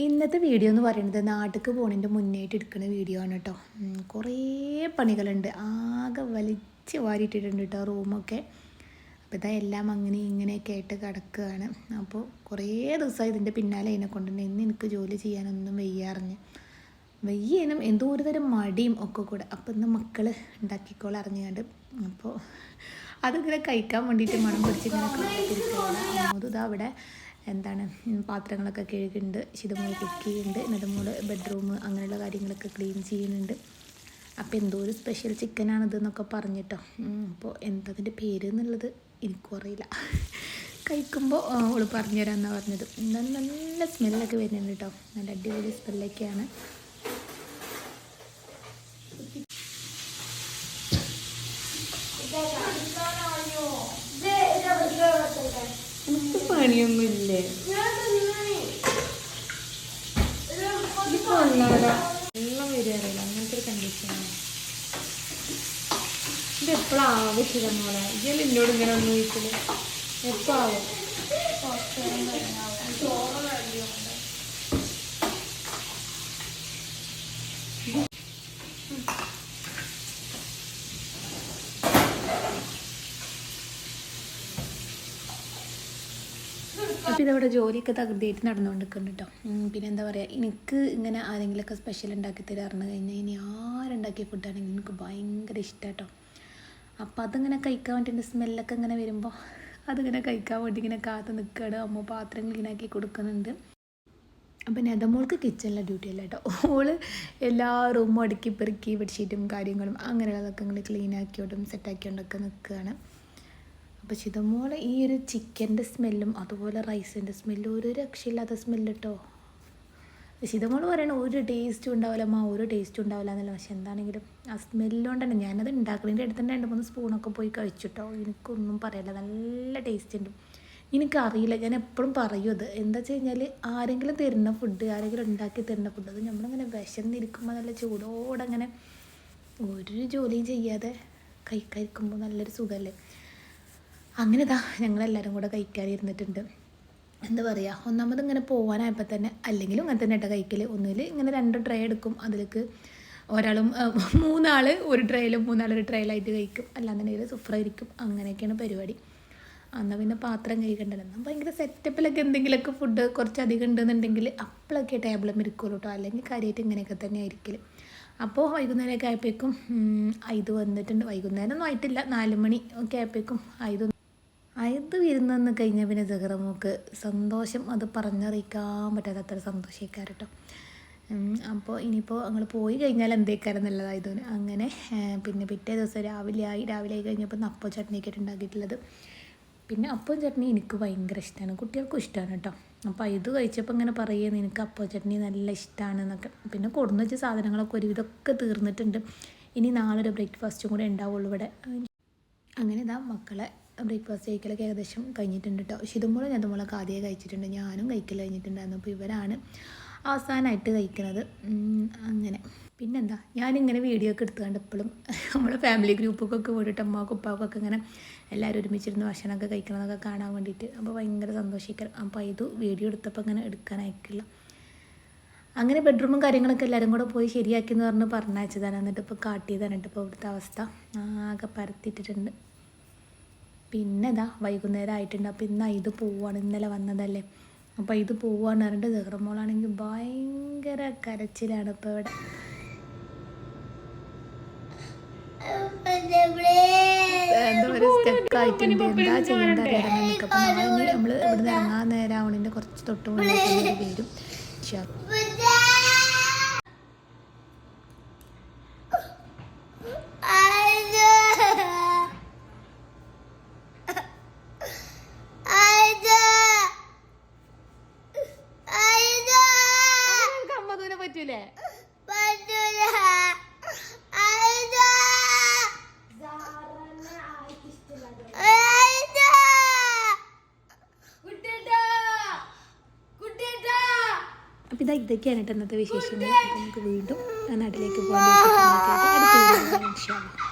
ഇന്നത്തെ വീഡിയോ എന്ന് പറയുന്നത് നാട്ടിലേക്ക് പോണതിന്റെ മുന്നേറ്റ് എടുക്കുന്ന വീഡിയോ ആണ് കേട്ടോ കുറേ പണികളുണ്ട്. ആകെ വലിച്ച് വാരിയിട്ടിട്ടുണ്ട് കേട്ടോ റൂമൊക്കെ അപ്പോൾ ഇതാ എല്ലാം അങ്ങനെ ഇങ്ങനെയൊക്കെ ആയിട്ട് കിടക്കുകയാണ്. അപ്പോൾ കുറേ ദിവസമായി ഇതിന്റെ പിന്നാലെ അതിനെ കൊണ്ടുതന്നെ ഇന്ന് എനിക്ക് ജോലി ചെയ്യാനൊന്നും വയ്യാറിഞ്ഞ്. വയ്യേനും എന്തോ ഒരു തരം മടിയും ഒക്കെ കൂടെ. അപ്പം ഇന്ന് മക്കൾ ഉണ്ടാക്കിക്കോളെ അറിഞ്ഞുകൊണ്ട് അപ്പോൾ അതിങ്ങനെ കഴിക്കാൻ വേണ്ടിയിട്ട് മണം പിടിച്ച് ഇങ്ങനെ കാത്തിരിക്കുകയാണ്. അമ്മൂത് ഇതാ അവിടെ എന്താണ് പാത്രങ്ങളൊക്കെ കഴുകുന്നുണ്ട് ശിതമോൾ കുക്ക് ചെയ്യുന്നുണ്ട്. ബെഡ്റൂം അങ്ങനെയുള്ള കാര്യങ്ങളൊക്കെ ക്ലീൻ ചെയ്യുന്നുണ്ട്. അപ്പോൾ എന്തോ ഒരു സ്പെഷ്യൽ ചിക്കനാണിത് എന്നൊക്കെ പറഞ്ഞിട്ടോ. അപ്പോൾ എന്തതിന്റെ പേര് എന്നുള്ളത് എനിക്കും അറിയില്ല. കഴിക്കുമ്പോൾ അവൾ പറഞ്ഞുതരാമെന്നാണ് പറഞ്ഞത്. നല്ല നല്ല സ്മെല്ലൊക്കെ വരുന്നുണ്ട് കേട്ടോ നല്ല അടിപൊളി സ്മെല്ലൊക്കെയാണ് എനിക്ക് പണിയൊന്നുമില്ലേ? അങ്ങനത്തെ കണ്ടീഷനാണ് ഇത് എപ്പോഴും ആവശ്യം മോളെ. ഇയാൾ എന്നോട് ഇങ്ങനെ ഒന്ന് ചോദിക്കൽ? എപ്പോ അപ്പോൾ ഇതവിടെ ജോലിയൊക്കെ തകൃതിയായിട്ട് നടന്നുകൊണ്ടിരിക്കുന്നുണ്ട് കേട്ടോ പിന്നെ എന്താ പറയുക എനിക്ക് ഇങ്ങനെ ആരെങ്കിലുമൊക്കെ സ്പെഷ്യൽ ഉണ്ടാക്കി തരാറുണ്ട് കഴിഞ്ഞാൽ ഇനി ആരുണ്ടാക്കിയ ഫുഡാണെങ്കിൽ എനിക്ക് ഭയങ്കര ഇഷ്ടം കേട്ടോ അപ്പോൾ അതിങ്ങനെ കഴിക്കാൻ വേണ്ടി സ്മെല്ലൊക്കെ ഇങ്ങനെ വരുമ്പോൾ അതിങ്ങനെ കഴിക്കാൻ വേണ്ടി ഇങ്ങനെ കാത്ത് നിൽക്കുകയാണ് അമ്മ പാത്രം ക്ലീനാക്കി കൊടുക്കുന്നുണ്ട്. അപ്പം നെതമോൾക്ക് കിച്ചണിലെ ഡ്യൂട്ടി അല്ല കേട്ടോ ഓൾ എല്ലാ റൂമും അടുക്കി പെറുക്കി ബെഡ്ഷീറ്റും കാര്യങ്ങളും അങ്ങനെയുള്ളതൊക്കെ ഇങ്ങനെ ക്ലീൻ ആക്കിയോണ്ടും സെറ്റാക്കിയോണ്ടൊക്കെ നിൽക്കുകയാണ് അപ്പോൾ ചിതമോളെ ഈ ഒരു ചിക്കന്റെ സ്മെല്ലും അതുപോലെ റൈസിന്റെ സ്മെല്ലും ഒരു രക്ഷയില്ലാത്ത സ്മെല്ല് കേട്ടോ ശിതമോൾ പറയണ ഒരു ടേസ്റ്റും ഉണ്ടാവില്ല അമ്മ ഒരു ടേസ്റ്റും ഉണ്ടാവില്ല എന്നല്ല. പക്ഷെ എന്താണെങ്കിലും ആ സ്മെല്ലുകൊണ്ടാണ് ഞാനത് ഉണ്ടാക്കുന്നതിന്റെ അടുത്ത് തന്നെ രണ്ട് മൂന്ന് സ്പൂണൊക്കെ പോയി കഴിച്ചിട്ടോ. എനിക്കൊന്നും പറയില്ല നല്ല ടേസ്റ്റ് ഉണ്ട് എനിക്കറിയില്ല ഞാൻ എപ്പോഴും പറയും അത്. എന്താ വെച്ച് കഴിഞ്ഞാൽ ആരെങ്കിലും തരുന്ന ഫുഡ് ആരെങ്കിലും ഉണ്ടാക്കി തരുന്ന ഫുഡ് അത് നമ്മളിങ്ങനെ വിശന്നിരിക്കുമ്പോൾ നല്ല ചൂടോടെ അങ്ങനെ ഒരു ജോലിയും ചെയ്യാതെ കഴിക്കാതിരിക്കുമ്പോൾ നല്ലൊരു സുഖമല്ലേ അങ്ങനെ ഇതാ ഞങ്ങളെല്ലാവരും കൂടെ കഴിക്കാനിരുന്നിട്ടുണ്ട്. എന്താ പറയുക ഒന്നാമത് ഇങ്ങനെ പോകാനായപ്പോൾ തന്നെ അല്ലെങ്കിലും അങ്ങനെ തന്നെ കേട്ടോ കഴിക്കൽ ഒന്നിൽ ഇങ്ങനെ രണ്ട് ട്രേ എടുക്കും അതിലേക്ക് ഒരാളും മൂന്നാൾ ഒരു ട്രേയിലും മൂന്നാൾ ഒരു ട്രേയിലായിട്ട് കഴിക്കും. അല്ലാന്നുണ്ടെങ്കിൽ സുഫ്രായിരിക്കും അങ്ങനെയൊക്കെയാണ് പരിപാടി. എന്നാൽ പിന്നെ പാത്രം കഴിക്കണ്ടല്ലോ എന്നാൽ ഭയങ്കര സെറ്റപ്പിലൊക്കെ എന്തെങ്കിലുമൊക്കെ ഫുഡ് കുറച്ചധികം ഉണ്ടെന്നുണ്ടെങ്കിൽ അപ്പോഴൊക്കെ ടേബിളും ഇരിക്കുള്ളൂ കേട്ടോ അല്ലെങ്കിൽ കാര്യമായിട്ട് ഇങ്ങനെയൊക്കെ തന്നെ ആയിരിക്കൽ അപ്പോൾ വൈകുന്നേരമൊക്കെ ആയപ്പോഴേക്കും ഇത് വന്നിട്ടുണ്ട്. വൈകുന്നേരം ഒന്നും ആയിട്ടില്ല. നാല് മണി ഒക്കെ ആയപ്പോഴേക്കും ഇത് ഇത് വിരുന്നെന്ന് കഴിഞ്ഞാൽ പിന്നെ ജഹറമോക്ക് സന്തോഷം അത് പറഞ്ഞറിയിക്കാൻ പറ്റാത്ത അത്ര സന്തോഷിക്കാരട്ടോ. അപ്പോൾ ഇനിയിപ്പോൾ ഞങ്ങൾ പോയി കഴിഞ്ഞാൽ എന്തേക്കാരം നല്ലതായതുകൊണ്ട് അങ്ങനെ പിന്നെ പിറ്റേ ദിവസം രാവിലെ ആയി രാവിലെ ആയി കഴിഞ്ഞപ്പോൾ അപ്പം ചട്നിയൊക്കെ ഉണ്ടാക്കിയിട്ടുള്ളത്. പിന്നെ അപ്പം ചട്നി എനിക്ക് ഭയങ്കര ഇഷ്ടമാണ് കുട്ടികൾക്കും ഇഷ്ടമാണ് കേട്ടോ അപ്പോൾ ഇത് കഴിച്ചപ്പോൾ ഇങ്ങനെ പറയുന്നത് എനിക്ക് അപ്പം ചട്നി നല്ല ഇഷ്ടമാണ് എന്നൊക്കെ പിന്നെ കൊടുന്ന് വെച്ച സാധനങ്ങളൊക്കെ ഒരുവിധമൊക്കെ തീർന്നിട്ടുണ്ട്. ഇനി നാളെ ഒരു ബ്രേക്ക്ഫാസ്റ്റും കൂടെ ഉണ്ടാവുള്ളൂ ഇവിടെ. അങ്ങനെ ഇതാ മക്കളെ ബ്രേക്ക്ഫാസ്റ്റ് കഴിക്കലൊക്കെ ഏകദേശം കഴിഞ്ഞിട്ടുണ്ട് കേട്ടോ ശിതുമ്പോഴും ഞതുമ്പോഴൊക്കെ ആദ്യമേ കഴിച്ചിട്ടുണ്ട്. ഞാനും കഴിക്കൽ കഴിഞ്ഞിട്ടുണ്ടായിരുന്നു. അപ്പോൾ ഇവരാണ് അവസാനമായിട്ട് കഴിക്കുന്നത് അങ്ങനെ. പിന്നെന്താ? ഞാനിങ്ങനെ വീഡിയോ ഒക്കെ എടുത്തുകൊണ്ട് എപ്പോഴും നമ്മുടെ ഫാമിലി ഗ്രൂപ്പൊക്കെ പോയിട്ട് അമ്മാക്കും ഉപ്പാക്കൊക്കെ ഇങ്ങനെ എല്ലാവരും ഒരുമിച്ചിരുന്ന് ഭക്ഷണമൊക്കെ കഴിക്കണമെന്നൊക്കെ കാണാൻ വേണ്ടിയിട്ട് അപ്പോൾ ഭയങ്കര സന്തോഷിക്കണം അപ്പോൾ ഇത് വീഡിയോ എടുത്തപ്പോൾ അങ്ങനെ എടുക്കാൻ അയക്കില്ല അങ്ങനെ ബെഡ്റൂമും കാര്യങ്ങളൊക്കെ എല്ലാവരും കൂടെ പോയി ശരിയാക്കി എന്ന് പറഞ്ഞ് പറഞ്ഞയച്ചതാണ്. എന്നിട്ട് ഇപ്പോൾ കാട്ടിയതാണ് കേട്ടോ ഇപ്പോൾ ഇവിടുത്തെ അവസ്ഥ. ആകെ പരത്തിയിട്ടിട്ടുണ്ട്. പിന്നെ ഇതാ വൈകുന്നേരം ആയിട്ടുണ്ട് അപ്പോൾ ഇന്നാ ഇത് പോവാണ്. ഇന്നലെ വന്നതല്ലേ. അപ്പോൾ ഇത് പോവുകയാണ് പറഞ്ഞിട്ട് ജഹ്റമോളാണെങ്കിൽ ഭയങ്കര കരച്ചിലാണ് ഇപ്പോൾ ഇവിടെ. എന്താ പറയുക എന്താ ചെയ്യേണ്ട അറിയാൻ നിൽക്കുക അപ്പോൾ നാളെ നമ്മൾ ഇവിടുന്ന് ഇറങ്ങാൻ നേരം അവണിന്റെ കുറച്ച് തൊട്ട് മുന്നേ വരും. അപ്പോൾ ഇതാ ഇതൊക്കെയാണ് കേട്ടോ ഇന്നത്തെ വിശേഷങ്ങൾ. അപ്പോൾ നമുക്ക് വീണ്ടും നാട്ടിലേക്ക് പോകാൻ അടുത്ത